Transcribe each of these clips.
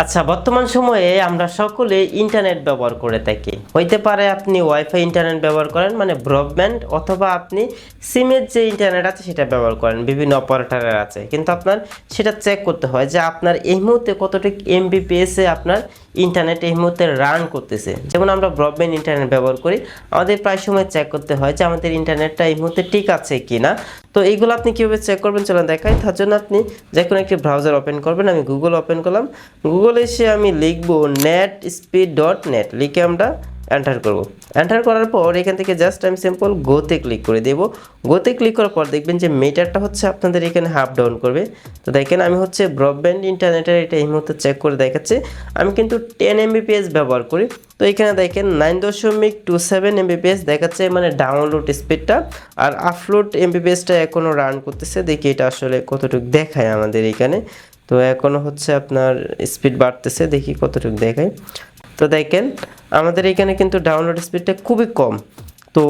আচ্ছা বর্তমান সময়ে আমরা সকলে ইন্টারনেট ব্যবহার করে থাকি। হইতে পারে আপনি ওয়াইফাই ইন্টারনেট ব্যবহার করেন মানে ব্রডব্যান্ড অথবা আপনি সিমের যে ইন্টারনেট আছে সেটা ব্যবহার করেন, বিভিন্ন অপারেটরের আছে। কিন্তু আপনার সেটা চেক করতে হয় যে আপনার এই মুহূর্তে কতটুকু এমবিপিএসে আপনার ইন্টারনেট এই মুহূর্তে রান করতেছে। যেমন আমরা ব্রডব্যান্ড ইন্টারনেট ব্যবহার করি, আমাদের প্রায় সময় চেক করতে হয় যে আমাদের ইন্টারনেটটা এই মুহূর্তে ঠিক আছে কি না তো এইগুলো আপনি কীভাবে চেক করবেন চলেন দেখাই। তার জন্য আপনি যে কোনো একটি ব্রাউজার ওপেন করবেন। আমি গুগল ওপেন করলাম। গুগলে এসে আমি লিখব নেট স্পিড ডট নেট লিখে আমরা এন্টার করব। এন্টার করার পর এখান থেকে জাস্ট আমি সিম্পল গোতে ক্লিক করে দেব। গোতে ক্লিক করার পর দেখবেন যে মিটারটা হচ্ছে আপনাদের এখানে হাফ ডাউন করবে। তো দেখেন আমি হচ্ছে ব্রডব্যান্ড ইন্টারনেটের এটা এই মুহূর্তে চেক করে দেখাচ্ছে। আমি কিন্তু টেন এমবিপিএস ব্যবহার করি। তো এখানে দেখেন নাইন দশমিক টু সেভেন এমবিপিএস দেখাচ্ছে মানে ডাউনলোড স্পিডটা আর আপলোড এমবিপিএসটা এখনও রান করতেছে। দেখি এটা আসলে কতটুকু দেখায় আমাদের এখানে। তো এখনও হচ্ছে আপনার স্পিড বাড়তেছে। দেখি কতটুকু দেখায়। তো দেখেন আমাদের এখানে কিন্তু ডাউনলোড স্পিডটা খুবই কম। তো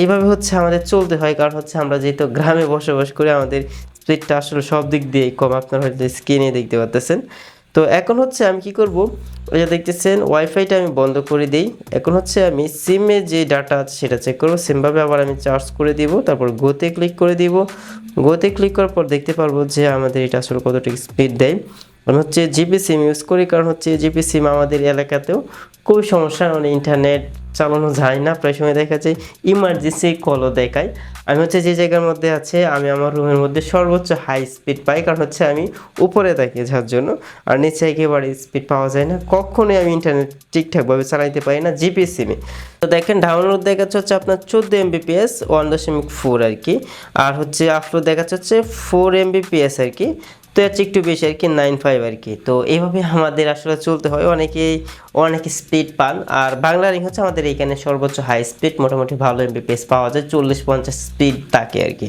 এইভাবে হচ্ছে আমাদের চলতে হয়, কারণ হচ্ছে আমরা যেহেতু গ্রামে বসবাস করি, আমাদের স্পিডটা আসলে সব দিক দিয়েই কম। আপনার হয়তো স্ক্রিনে দেখতে পাচ্ছেন তো এখন হচ্ছে আমি কি করব, ওই যে দেখতেছেন ওয়াইফাইটা আমি বন্ধ করে দিই। এখন হচ্ছে আমি সিমে যে ডাটা আছে সেটা চেক করব। সিমভাবে আবার আমি চার্জ করে দিব, তারপর গোতে ক্লিক করে দিব। গোতে ক্লিক করার পর দেখতে পারব যে আমাদের এটা আসলে কতটুকু স্পিড দেয়। আমি হচ্ছে জিপি সিম ইউজ করি, কারণ হচ্ছে জিপি সিম আমাদের এলাকাতেও খুবই সমস্যা মানে ইন্টারনেট চালানো যায় না। প্রায় সময় দেখা যায় ইমার্জেন্সি কলও দেখায়। আমি হচ্ছে যে জায়গার মধ্যে আছে, আমি আমার রুমের মধ্যে সর্বোচ্চ হাই স্পিড পাই, কারণ হচ্ছে আমি উপরে থাকি যার জন্য। আর নিচে একেবারে স্পিড পাওয়া যায় না। কখনোই আমি ইন্টারনেট ঠিকঠাকভাবে চালাইতে পারি না জিপি সিমে তো দেখেন ডাউনলোড দেখাচ্ছে হচ্ছে আপনার চোদ্দ এমবিপিএস ওয়ান দশমিক ফোর আর কি। আর হচ্ছে আপলোড দেখাচ্ছে হচ্ছে ফোর এমবিপিএস আর কি। তো হচ্ছে একটু বেশি আর কি নাইন ফাইভ আর কি। তো এইভাবে আমাদের আসলে চলতে হয়। অনেকেই, অনেক স্পিড পান। আর বাংলা রিং হচ্ছে আমাদের এখানে সর্বোচ্চ হাই স্পিড মোটামুটি ভালো এমবিপিএস পাওয়া যায়। চল্লিশ পঞ্চাশ স্পিড থাকে আর কি।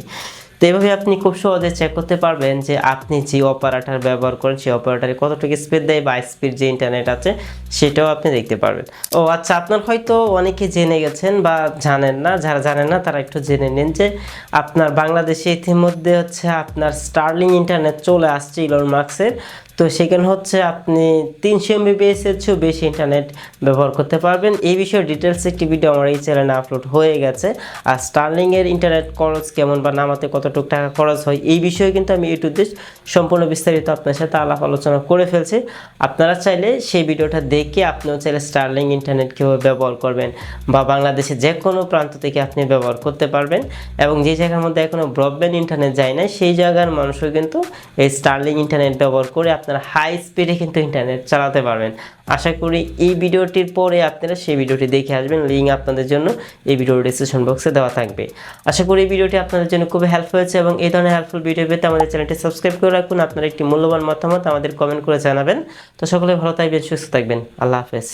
তো এইভাবে আপনি খুব সহজে চেক করতে পারবেন যে আপনি যে অপারেটর ব্যবহার করেন, সেই অপারেটারে কতটুকু স্পিড দেয় বা স্পিড যে ইন্টারনেট আছে, সেটাও আপনি দেখতে পারবেন। ও আচ্ছা আপনার হয়তো অনেকে জেনে গেছেন বা জানেন না, যারা জানেন না, তারা একটু জেনে নিন যে আপনার বাংলাদেশে ইতিমধ্যে হচ্ছে আপনার স্টার্লিং ইন্টারনেট চলে আসছে ইলন মার্কসের তো সেখানে হচ্ছে আপনি তিনশো এমবিপিএস এর চেয়েও বেশি ইন্টারনেট ব্যবহার করতে পারবেন। এই বিষয়ে ডিটেলস একটি ভিডিও আমার এই চ্যানেলে আপলোড হয়ে গেছে। আর স্টার্লিং এর ইন্টারনেট খরচ কেমন বা নামাতে কতটুকু টাকা খরচ হয়, এই বিষয়ে কিন্তু আমি টু দিস সম্পূর্ণ বিস্তারিত আপনার সাথে আলাপ আলোচনা করে ফেলছি। আপনারা চাইলে সেই ভিডিওটা দেখে আপনিও চাইলে স্টার্লিং ইন্টারনেট কীভাবে ব্যবহার করবেন বা বাংলাদেশে যে কোনো প্রান্ত থেকে আপনি ব্যবহার করতে পারবেন এবং যে জায়গার মধ্যে এখনও ব্রডব্যান্ড ইন্টারনেট যায় না সেই জায়গার মানুষও কিন্তু এই স্টার্লিং ইন্টারনেট ব্যবহার করে আপনারা হাই স্পিডে কিন্তু ইন্টারনেট চালাতে পারবেন। আশা করি এই ভিডিওটির পরে আপনারা সেই ভিডিওটি দেখে আসবেন। লিঙ্ক আপনাদের জন্য এই ভিডিওর ডিসক্রিপশন বক্সে দেওয়া থাকবে। আশা করি এই ভিডিওটি আপনাদের জন্য খুবই হেল্প হয়েছে এবং এই ধরনের হেল্পফুল ভিডিও পেতে আমাদের চ্যানেলটি সাবস্ক্রাইব করে রাখুন। আপনার একটি মূল্যবান মতামত আমাদের কমেন্ট করে জানাবেন। তো সকলে ভালো থাকবেন, সুস্থ থাকবেন। আল্লাহ হাফেজ।